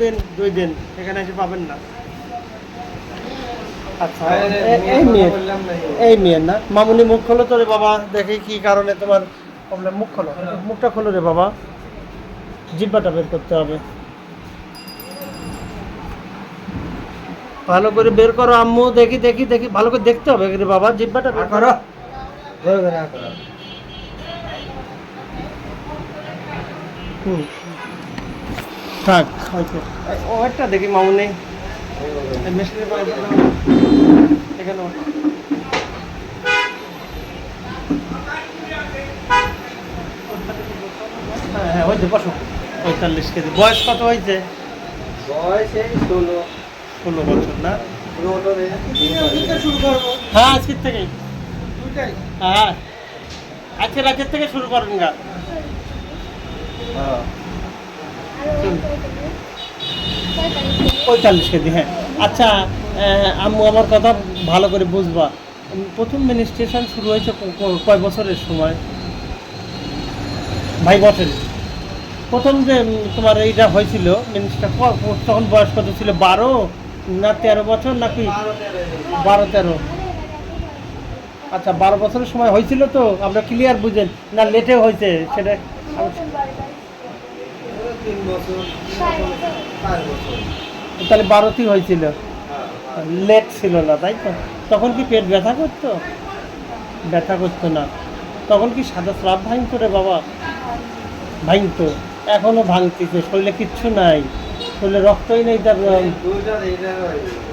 দিন দুই দিন এখানে এসে পাবেন না। আচ্ছা এই মেয়ে মেয়ে কথা বললাম না। এই মেয়ে না। মামুনি মুখ খোলো তো রে বাবা দেখি কি কারণে তোমার প্রবলেম মুখ খোলো মুখটা খোলো রে বাবা। জিব্বাটা বের করতে হবে। ভালো করে বের করো আম্মু দেখি দেখি দেখি। ভালো করে দেখতে হবে রে বাবা জিব্বাটা বের করো। হুম। থাক। হয়তো ও একটা দেখি মামুনি এখানে। হ্যাঁ হ্যাঁ হয়েছে বসো। পঁয়তাল্লিশ কেজি। বয়স কত হয়েছে? বয়স এই ষোলো। ষোলো বছর না? ষোলো রে। শুরু করব। হ্যাঁ আজকের থেকেই হ্যাঁ আজকে রাতের থেকে শুরু করেন গা। হ্যাঁ। পঁয়তাল্লিশ কেজি হ্যাঁ। আচ্ছা আম্মু, আমার কথা ভালো করে বুঝবা। প্রথম মিনিস্ট্রেশন শুরু হয়েছে কয় বছরের সময়? ভাই বটেন প্রথম যে তোমার এইটা হয়েছিল মিনিস্টার তখন বয়স কত ছিল? বারো না তেরো বছর নাকি বারো তেরো? আচ্ছা বারো বছরের সময় হয়েছিল তো? আমরা ক্লিয়ার বুঝেন। না লেটে হয়েছে, সেটা তিন বছর চার বছর। তাহলে বারোতেই হয়েছিল। হ্যাঁ। লেট ছিল না তাই তো? তখন কি পেট ব্যথা করতো? ব্যথা করতো না। তখন কি সাদা স্রাব ভাঙতো রে বাবা? ভাঙতো। এখনও ভাঙতিছে শরীরে কিচ্ছু নাই। শরীরে রক্তই নেই তার হয়।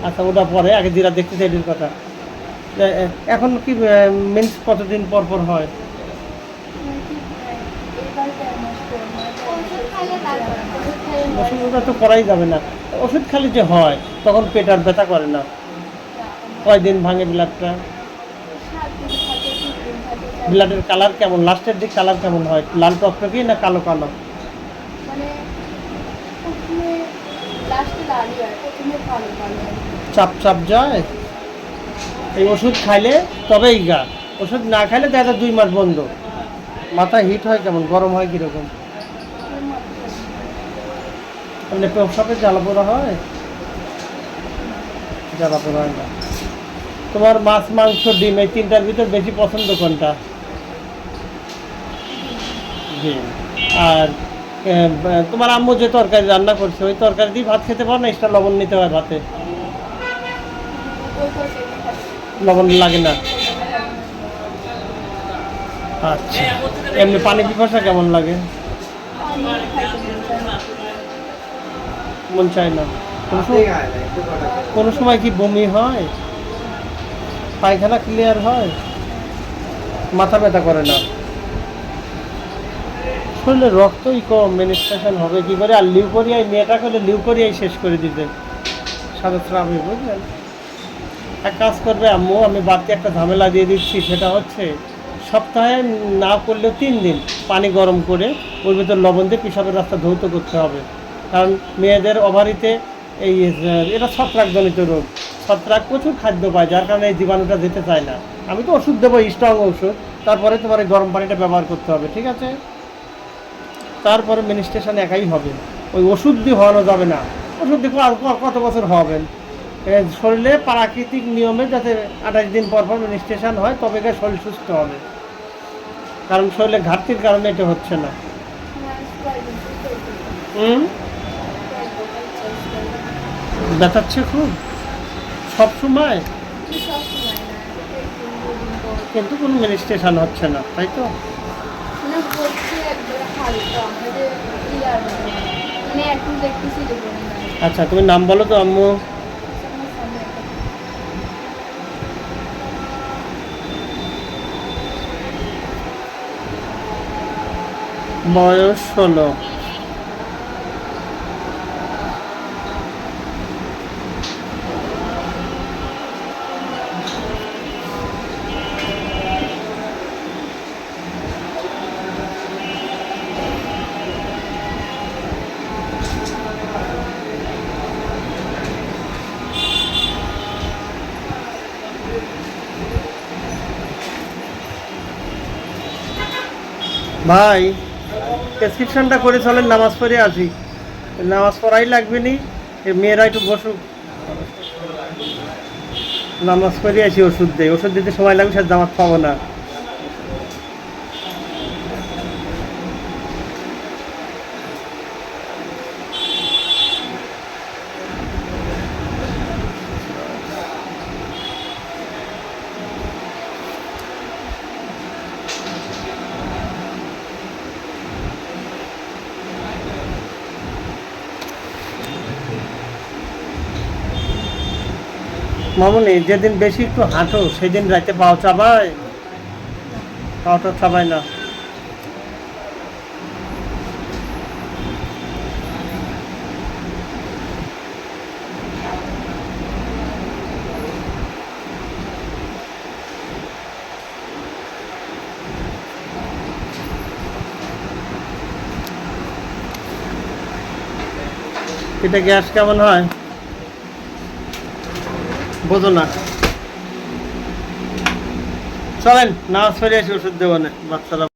আচ্ছা ওটা পরে আগে যেটা দেখতে চাই এটির কথা। এখন কি মেন্স কতদিন পর পর হয়? ওষুধ তো করাই যাবে না। ওষুধ খালি যে হয় তখন পেট আর ব্যথা করে না। কয়দিন ভাঙে ব্লাডটা ব্লাডের কালার কেমন? লাস্টের দিক কালার কেমন হয়? লাল টকটকি না কালো কালো? মানে চাপ চাপ যায়? এই ওষুধ খাইলে তবেই গা। ওষুধ না খাইলে দেখা দুই মাস বন্ধ। মাথা হিট হয় কেমন? গরম হয় কীরকম? মানে পেশাবে জ্বালা পোড়া হয়? জ্বালা পোড়া হয় না। তোমার মাছ, মাংস, ডিম, এই তিনটার ভিতর বেশি পছন্দ কোনটা? ডিম। আর তোমার আম্মু যে তরকারি রান্না করছে, ওই তরকারি দিয়ে ভাত খেতে পারো না? এক্সট্রা লবণ নিতে হয় ভাতে? লবণ লাগে না? আচ্ছা। এমনি পানি পিপাসা কেমন লাগে? মন চায় না। কোনো সময় কি বমি হয়? পায়খানা ক্লিয়ার হয়? মাথা ব্যথা করে না? শরীরে রক্তই কম মেনিস্ট্রেশন হবে কি করে? আর লিউকোরিয়ায় মেয়েটা করলে লিউকোরিয়াই শেষ করে দিতে। সাদা স্রাবে বুঝলেন এক কাজ করবে আম্মু আমি বাড়তি একটা ঝামেলা দিয়ে দিচ্ছি সেটা হচ্ছে সপ্তাহে না করলেও তিন দিন পানি গরম করে ওর ভিতর লবণ দিয়ে পিসাবের রাস্তা ধৌত করতে হবে। কারণ মেয়েদের ওভারিতে এই এটা ছত্রাকজনিত রোগ। ছত্রাক প্রচুর খাদ্য পায় যার কারণে এই জীবাণুটা যেতে চায় না। আমি তো ওষুধ দেবো স্ট্রং ওষুধ। তারপরে তোমার এই গরম পানিটা ব্যবহার করতে হবে ঠিক আছে? তারপরে মিনিস্ট্রেশন একাই হবে ওই ওষুধ দিয়ে হওয়ানো যাবে না। ওষুধ দিয়ে কত বছর হবেন? শরীরে প্রাকৃতিক নিয়মে যাতে আঠাশ দিন পর পর মিনিস্ট্রেশন হয় তবে শরীর সুস্থ হবে। কারণ শরীরে ঘাটতির কারণে এটা হচ্ছে না। হয়েছে। হুম। ব্যথাচ্ছে খুব? সব সময়? কিন্তু কোনো মিনিস্ট্রেশন হচ্ছে না তাই তো? মানে মানে। মানে। আচ্ছা তুমি নাম বলো তো আম্মু। বয়স ষোলো। ভাই প্রেসক্রিপশনটা করে চলেন, নামাজ পড়ে আসি। নামাজ পড়াই লাগবে নি মেয়েরা একটু বসুক। নামাজ পড়ে আসি, ওষুধ দেয় ওষুধ দিতে সময় লাগবে সে জামাত পাবো না। মামুনি, যেদিন বেশি একটু হাঁটো, সেদিন রাতে পাও চাবায়? পাওটা চাবায় না। এটা গ্যাস কেমন হয়? বোঝো না। চলেন নামাজ পড়ে আসি ওষুধ দেবো না বাচ্চারা